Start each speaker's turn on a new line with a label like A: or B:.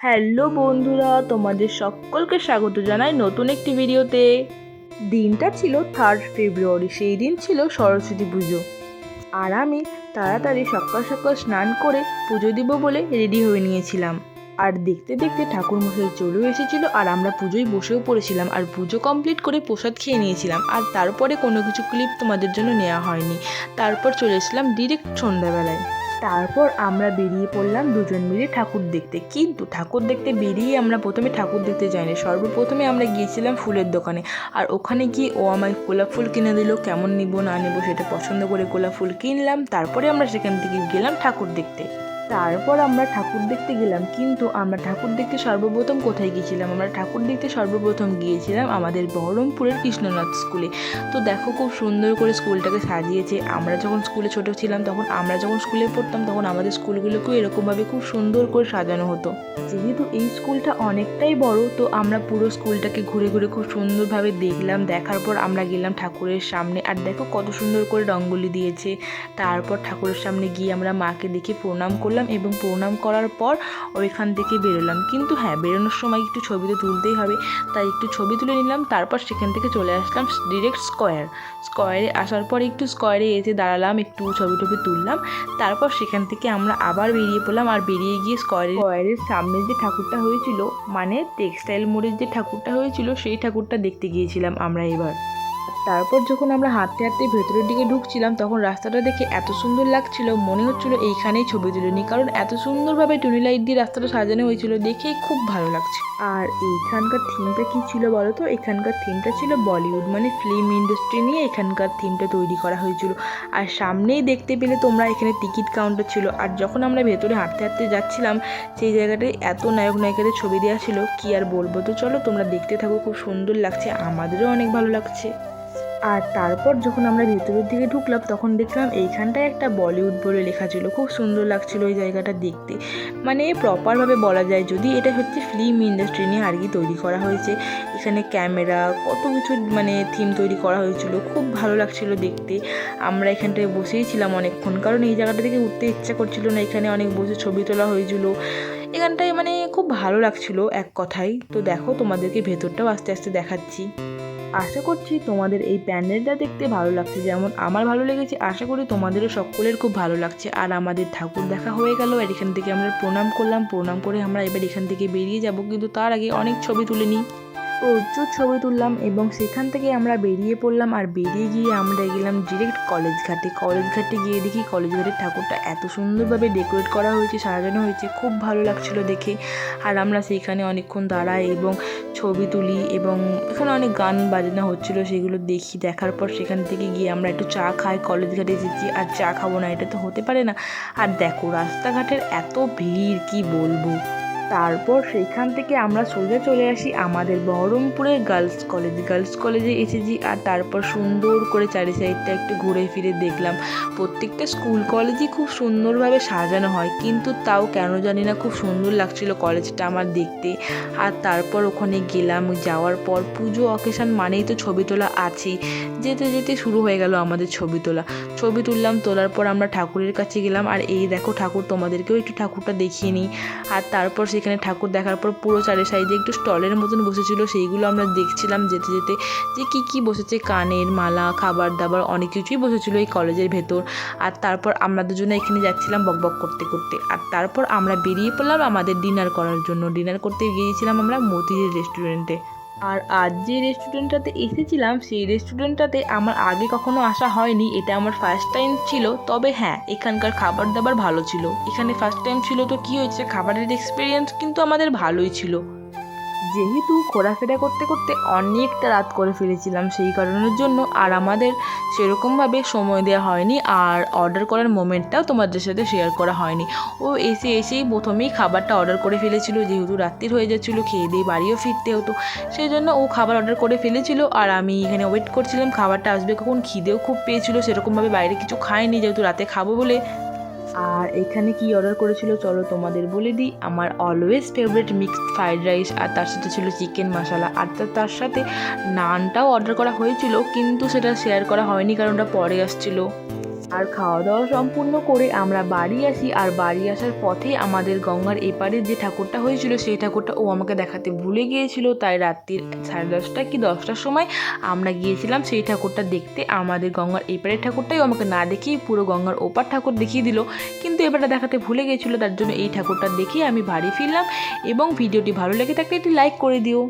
A: Hello বন্ধুরা, তোমাদের সকলকে স্বাগত জানাই নতুন একটি ভিডিওতে। দিনটা ছিল থার্ড ফেব্রুয়ারি সেই দিন ছিল সরস্বতী পুজো। আর আমি তাড়াতাড়ি সকাল সকাল স্নান করে পুজো দিব বলে রেডি হয়ে নিয়েছিলাম। আর দেখতে দেখতে ঠাকুর মশাই চলেও এসেছিল আর আমরা পুজোয় বসেও পড়েছিলাম আর পুজো কমপ্লিট করে প্রসাদ খেয়ে নিয়েছিলাম। আর তারপরে কোনো কিছু ক্লিপ তোমাদের জন্য নেওয়া হয়নি। তারপর চলে এসেছিলাম ডিরেক্ট সন্ধ্যাবেলায়। তারপর আমরা বেরিয়ে পড়লাম দুজন মিলে ঠাকুর দেখতে। কিন্তু ঠাকুর দেখতে বেরিয়ে আমরা প্রথমে ঠাকুর দেখতে যাইনি, সর্বপ্রথমে আমরা গিয়েছিলাম ফুলের দোকানে। আর ওখানে গিয়ে ও আমায় গোলাপ ফুল কিনে দিল, কেমন নিব না নেব সেটা পছন্দ করে গোলাপ ফুল কিনলাম, তারপরে আমরা সেখান থেকে গেলাম ঠাকুর দেখতে। তারপর আমরা ঠাকুর দেখতে গেলাম, কিন্তু আমরা ঠাকুর দেখতে সর্বপ্রথম কোথায় গিয়েছিলাম? আমরা ঠাকুর দেখতে সর্বপ্রথম গিয়েছিলাম আমাদের বহরমপুরের কৃষ্ণনাথ স্কুলে। তো দেখো খুব সুন্দর করে স্কুলটাকে সাজিয়েছে। আমরা যখন স্কুলে ছোট ছিলাম তখন আমরা যখন স্কুলে পড়তাম তখন আমাদের স্কুলগুলোকেও এরকমভাবে খুব সুন্দর করে সাজানো হতো। যেহেতু এই স্কুলটা অনেকটাই বড়, তো আমরা পুরো স্কুলটাকে ঘুরে ঘুরে খুব সুন্দরভাবে দেখলাম। দেখার পর আমরা গেলাম ঠাকুরের সামনে আর দেখো কত সুন্দর করে রঙ্গোলি দিয়েছে। তারপর ঠাকুরের সামনে গিয়ে আমরা মাকে দেখে প্রণাম করলাম। এবং প্রণাম করার পর ওইখান থেকে বেরোলাম। কিন্তু হ্যাঁ বেরোনোর সময় একটু ছবি তো তুলতেই হবে। তাই একটু ছবি তুলে নিলাম, তারপর সেখান থেকে চলে আসলাম ডিরেক্ট স্কোয়ার স্কোয়ারে আসার পর একটু স্কোয়ারে এসে দাঁড়ালাম, একটু ছবি টবি তুললাম। তারপর সেখান থেকে আমরা আবার বেরিয়ে পড়লাম আর বেরিয়ে গিয়ে স্কোয়ারের স্কোয়ারের সামনে যে ঠাকুরটা হয়েছিল মানে টেক্সটাইল মোড়ের যে ঠাকুরটা হয়েছিল, সেই ঠাকুরটা দেখতে গিয়েছিলাম আমরা এবার। তারপর যখন আমরা হাঁটতে হাঁটতে ভেতরের দিকে ঢুকছিলাম, তখন রাস্তাটা দেখে এত সুন্দর লাগছিল, মনে হচ্ছিল এইখানেই ছবি তুলে নিই কারণ এত সুন্দরভাবে টুনি লাইট দিয়ে রাস্তাটা সাজানো হয়েছিল, দেখেই খুব ভালো লাগছে। আর এইখানকার থিমটা কি ছিল বলো তো? এখানকার থিমটা ছিল বলিউড মানে ফিল্ম ইন্ডাস্ট্রি নিয়ে এখানকার থিমটা তৈরি করা হয়েছিল। আর সামনেই দেখতে পেলে তোমরা এখানে টিকিট কাউন্টার ছিল। আর যখন আমরা ভেতরে হাঁটতে হাঁটতে যাচ্ছিলাম, সেই জায়গাটায় এত নায়ক নায়িকাদের ছবি দেওয়া ছিল, কি আর বলব? তো চলো তোমরা দেখতে থাকো, খুব সুন্দর লাগছে, আমাদেরও অনেক ভালো লাগছে। আর তারপর যখন আমরা ভেতরের দিকে ঢুকলাম, তখন দেখলাম এইখানটায় একটা বলিউড বলে লেখা ছিল। খুব সুন্দর লাগছিল ওই জায়গাটা দেখতে। মানে প্রপারভাবে বলা যায়, যদি এটা হচ্ছে ফিল্ম ইন্ডাস্ট্রি নিয়ে আর কি তৈরি করা হয়েছে। এখানে ক্যামেরা কত কিছু মানে থিম তৈরি করা হয়েছিল। খুব ভালো লাগছিল দেখতে। আমরা এখানটায় বসেই ছিলাম অনেকক্ষণ। কারণ এই জায়গাটা থেকে উঠতে ইচ্ছা করছিল না। এখানে অনেক বসে ছবি তোলা হয়েছিল। এখানটায় মানে খুব ভালো লাগছিল এক কথায়। তো দেখো তোমাদেরকে ভেতরটাও আস্তে আস্তে দেখাচ্ছি। আশা করছি তোমাদের এই প্যান্ডেলটা দেখতে ভালো লাগছে। যেমন আমার ভালো লেগেছে, আশা করি তোমাদেরও সকলের খুব ভালো লাগছে। আর আমাদের ঠাকুর দেখা হয়ে গেল, আর এখান থেকে আমরা প্রণাম করলাম। প্রণাম করে আমরা এবার এখান থেকে বেরিয়ে যাব, কিন্তু তার আগে অনেক ছবি তুলে নিই। প্রচুর ছবি তুললাম এবং সেখান থেকে আমরা বেরিয়ে পড়লাম আর বেরিয়ে গিয়ে আমরা গেলাম ডিরেক্ট কলেজ ঘাটে। কলেজ ঘাটে গিয়ে দেখি কলেজ ঘাটের ঠাকুরটা এত সুন্দরভাবে ডেকোরেট করা হয়েছে, সাজানো হয়েছে, খুব ভালো লাগছিল দেখে। আর আমরা সেইখানে অনেকক্ষণ দাঁড়াই এবং ছবি তুলি এবং এখানে অনেক গান বাজনা হচ্ছিল সেগুলো দেখি। দেখার পর সেখান থেকে গিয়ে আমরা একটু চা খাই কলেজ ঘাটে এসেছি আর চা খাব না, এটা তো হতে পারে না। আর দেখো, রাস্তাঘাটের এত ভিড়, কি বলব? তারপর সেইখান থেকে আমরা সোজা চলে আসি আমাদের বহরমপুরের গার্লস কলেজ। গার্লস কলেজে এসেছি আর তারপর সুন্দর করে চারি সাইডটা একটু ঘুরে ফিরে দেখলাম। প্রত্যেকটা স্কুল কলেজই খুব সুন্দরভাবে সাজানো হয়, কিন্তু তাও কেন জানি না খুব সুন্দর লাগছিল কলেজটা আমার দেখতে। আর তারপর ওখানে গেলাম, যাওয়ার পর পুজো অকেশান মানেই তো ছবি তোলা আছেই। যেতে যেতে শুরু হয়ে গেল আমাদের ছবি তোলা। ছবি তুললাম, তোলার পর আমরা ঠাকুরের কাছে গেলাম, আর এই দেখো ঠাকুর তোমাদেরকেও একটু ঠাকুরটা দেখিয়ে নিই। আর তারপর সেখানে ঠাকুর দেখার পর পুরো চারের সাইডে একটু স্টলের মতন বসেছিল, সেইগুলো আমরা দেখছিলাম যেতে যেতে যে কি কি বসেছে, কানের মালা, খাবার দাবার, অনেক কিছুই বসেছিল এই কলেজের ভেতর। আর তারপর আমরা দুজনে এখানে যাচ্ছিলাম বকবক করতে করতে। আর তারপর আমরা বেরিয়ে পড়লাম আমাদের ডিনার করার জন্য। ডিনার করতে গিয়েছিলাম আমরা মতিঝিল রেস্টুরেন্টে আর আজ যে রেস্টুরেন্টটাতে এসেছিলাম, সেই রেস্টুরেন্টটাতে আমার আগে কখনো আসা হয়নি। এটা আমার ফার্স্ট টাইম ছিল। তবে হ্যাঁ এখানকার খাবার দাবার ভালো ছিল। এখানে ফার্স্ট টাইম ছিল তো কি হয়েছে? খাবারের এক্সপিরিয়েন্স কিন্তু আমাদের ভালোই ছিল। যেহেতু ঘোরাফেরা করতে করতে অনেকটা রাত করে ফেলেছিলাম, সেই কারণের জন্য আর আমাদের সেরকমভাবে সময় দেওয়া হয়নি আর অর্ডার করার মোমেন্টটাও তোমাদের সাথে শেয়ার করা হয়নি। ও এসে এসেই প্রথমেই খাবারটা অর্ডার করে ফেলেছিল, যেহেতু রাত্রির হয়ে যাচ্ছিল, খেয়ে দিয়ে বাড়িও ফিরতে হতো সেই জন্য ও খাবার অর্ডার করে ফেলেছিল আর আমি এখানে ওয়েট করছিলাম, খাবারটা আসবে কখন, খিদেও খুব পেয়েছিল, সেরকমভাবে বাইরে কিছু খাইনি, যেহেতু রাতে খাব বলে আর এখানে কি অর্ডার করেছিল? চলো তোমাদের বলে দিই। আমার always favourite mixed fried rice আর তার সাথে ছিল চিকেন মশলা আর তার- সাথে নানটাও অর্ডার করা হয়েছিল, কিন্তু সেটা শেয়ার করা হয়নি কারণ ওটা পরে আসছিল। আর খাওয়া দাওয়া সম্পূর্ণ করে আমরা বাড়ি আসি আর বাড়ি আসার পথে আমাদের গঙ্গার এপারে যে ঠাকুরটা হয়েছিল সেই ঠাকুরটা ও আমাকে দেখাতে ভুলে গিয়েছিল। তাই রাত্রির সাড়ে দশটা কি দশটার সময় আমরা গিয়েছিলাম সেই ঠাকুরটা দেখতে। আমাদের গঙ্গার এপারের ঠাকুরটাই আমাকে না দেখিয়ে পুরো গঙ্গার ওপার ঠাকুর দেখিয়ে দিল। কিন্তু এবারটা দেখাতে ভুলে গিয়েছিল, তার জন্য এই ঠাকুরটা দেখে আমি বাড়ি ফিরলাম এবং ভিডিওটি ভালো লেগে থাকলে একটি লাইক করে দিও।